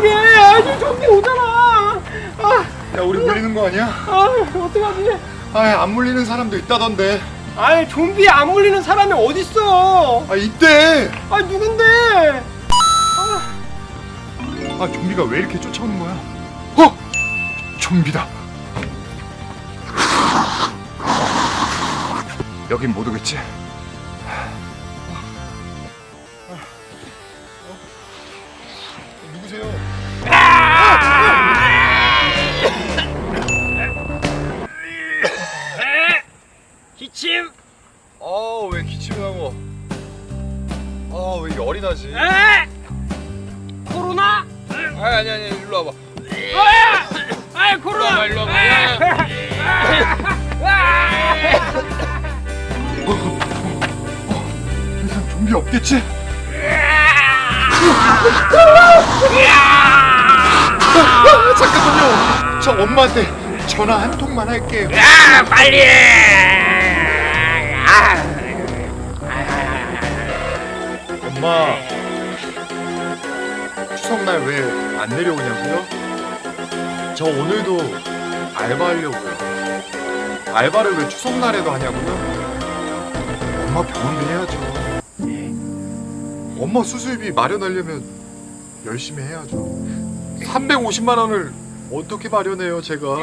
어떡해 아주 좀비 오잖아 아, 야 우리 물리는 거 아니야? 아 어떡하지 아안 물리는 사람도 있다던데 아이 좀비에 안 물리는 사람이 어딨어 아 이때 아 누군데 아 좀비가 왜 이렇게 쫓아오는 거야? 어? 좀비다 여긴 못 오겠지? 누구세요? 기침. 아 왜 기침을 하고? 아 왜 열이 나지? 에? 코로나? 아니 아니 아니 일로 와봐. 아 코로나. 일로 와봐 이상 좀비 없겠지? 아, 잠깐만요. 저 엄마한테 전화 한 통만 할게요. 아 빨리 엄마, 추석날 왜 안 내려오냐고요? 저 오늘도 알바하려고요. 알바를 왜 추석날에도 하냐고요? 엄마 병원비 해야죠. 엄마 수술비 마련하려면 열심히 해야죠. 350만 원을 어떻게 마련해요, 제가?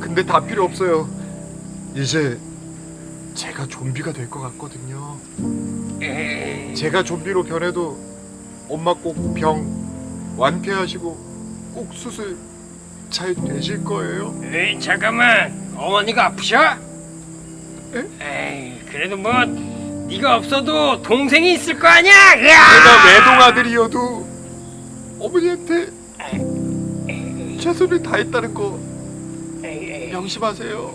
근데 다 필요 없어요. 이제 제가 좀비가 될 것 같거든요. 제가 좀비로 변해도 엄마 꼭 병 완쾌하시고 꼭 수술 잘 되실 거예요. 에이 잠깐만 어머니가 아프셔? 에? 에이 그래도 뭐 네가 없어도 동생이 있을 거 아니야? 제가 외동 아들이어도 어머니한테 최선을 다했다는 거 명심하세요.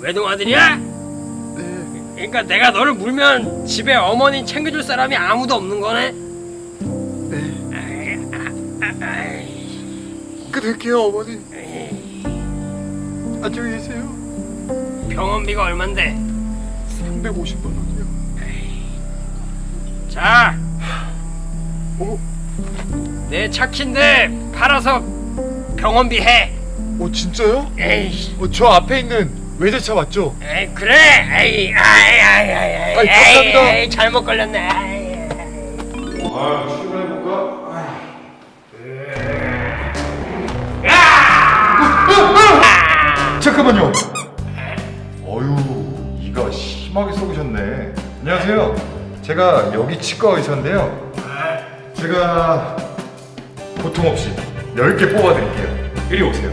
외동 아들이야? 네, 그러니까 내가 너를 물면 집에 어머니 챙겨줄 사람이 아무도 없는 거네? 네. 끊을게요, 어머니. 안녕히 계세요. 병원비가 얼만데? 350만 원이요. 자, 어? 내 차키인데 팔아서 병원비 해. 어 진짜요? 에이, 어, 저 앞에 있는 외제차 맞죠? 에이 그래. 에이, 아이, 아이, 아이, 아이, 아이, 감사합니다. 에이, 잘못 걸렸네. 아이. 아, 출발해볼까? 잠깐만요. 심하게 썩으셨네. 안녕하세요. 제가 여기 치과 의사인데요. 제가 고통 없이 10개 뽑아드릴게요. 이리 오세요.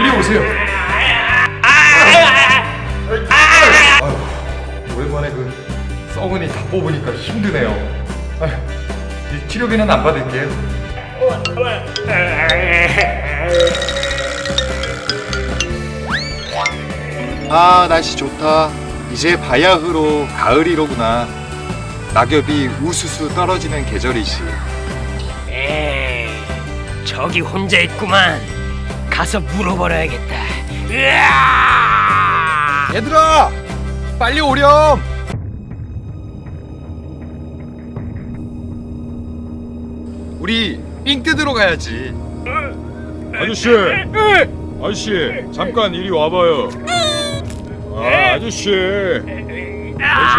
이리 오세요. 아유, 오랜만에 그 썩은이 다 뽑으니까 힘드네요. 아유, 이 치료비는 안 받을게요. 아 날씨 좋다. 이제 바야흐로 가을이로구나. 낙엽이 우수수 떨어지는 계절이지. 에이, 저기 혼자 있구만. 가서 물어버려야겠다. 으아! 얘들아, 빨리 오렴. 우리 삥 뜯으러 가야지. 아저씨, 아저씨, 잠깐 이리 와봐요. 아, 아저씨, 아저씨,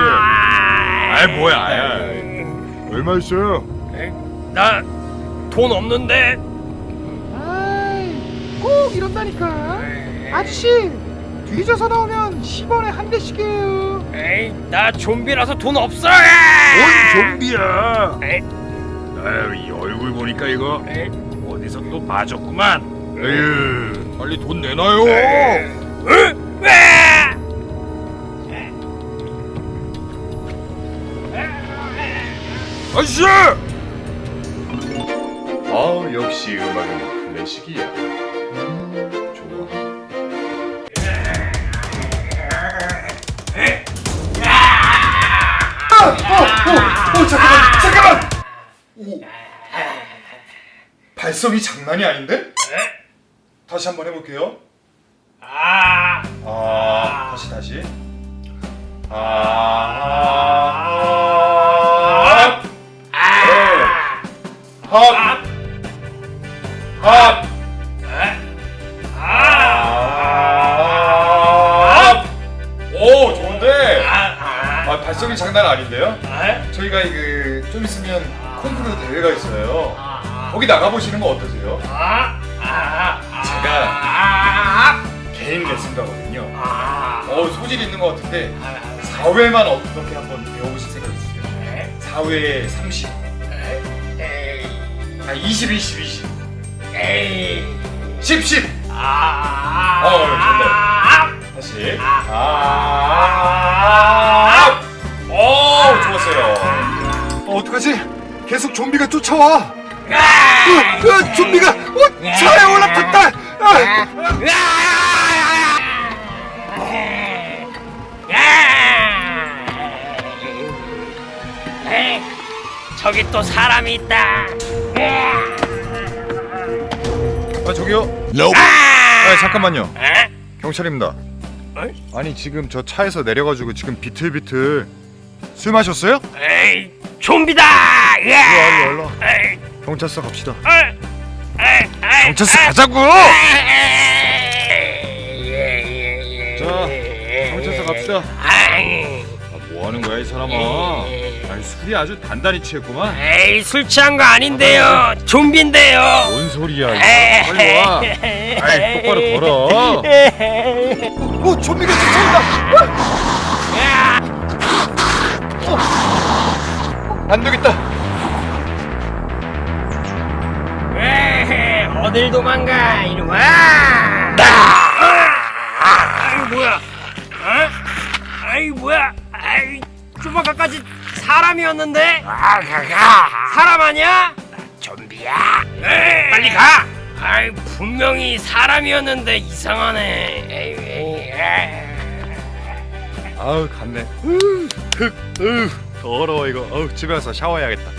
아이 뭐야, 아이, 얼마 있어요? 나 돈 없는데. 꼭 이런다니까 아저씨 뒤져서 나오면 10원에 한 대씩이에요 에이, 나 좀비라서 돈 없어. 뭔 좀비야? 에이. 아유, 이 얼굴 보니까 이거 에이. 어디서 또 봐줬구만. 에휴, 빨리 돈 내놔요. 으아! 아저씨! 아 역시 음악은 클래식이야. 음, 좋아. 아, 어, 어, 어, 잠깐만, 잠깐만. 오, 발성이 장난이 아닌데? 다시 한번 해볼게요. 아, 아, 다시 다시. 아, 장난 아닌데요? 아, 저희가 그 좀 있으면 콩쿠르 대회가 있어요. 아, 거기 나가 보시는 거 어떠세요? 아, 아, 아, 제가 아, 개인 레슨 가거든요. 아, 어 소질 있는 것 같은데 아, 4회만 어떻게 한번 배워보실 생각 있으세요? 에, 4회에 30, 에, 에이, 아 20, 20, 20, 에이, 10, 10. 아, 어, 좋네. 아, 다시. 아. 아. 오, 계속 좀비가 쫓아와. 아, 으, 으, 좀비가 어, 차에 올라탔다. 아, 에이, 저기 또 사람이 있다. 아 저기요. 아, 아, 잠깐만요. 에? 경찰입니다. 아니 지금 저 차에서 내려가지고 지금 비틀비틀 술 마셨어요? 에이, 좀비다. 예. 일로 와, 일로 와. 에이, 경찰서 갑시다. 에이, 에이, 에이, 경찰서 에이, 가자고. 에이, 자, 경찰서 갑시다. 아이, 뭐 하는 거야 이 사람아? 아니 술이 아주 단단히 취했구만. 에이, 술 취한 거 아닌데요. 좀비인데요. 뭔 소리야? 이거. 빨리 와. 아이 똑바로 걸어. 어 좀비가 쫓아온다. 안 되겠다. 에이, 어딜 도망가 이리 와. 아이 뭐야? 어? 아이 뭐야? 아이 좀 아까까지 사람이었는데? 사람 아니야? 좀비야. 빨리 가. 아이 분명히 사람이었는데 이상하네. 에이, 에이, 에이. 아우 갔네. 으, 흑, 으, 더러워 이거. 어우 집에서 샤워해야겠다.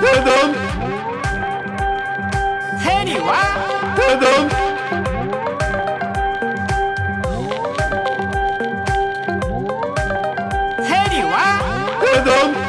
대돈 해리와. 대돈 해리와. 대돈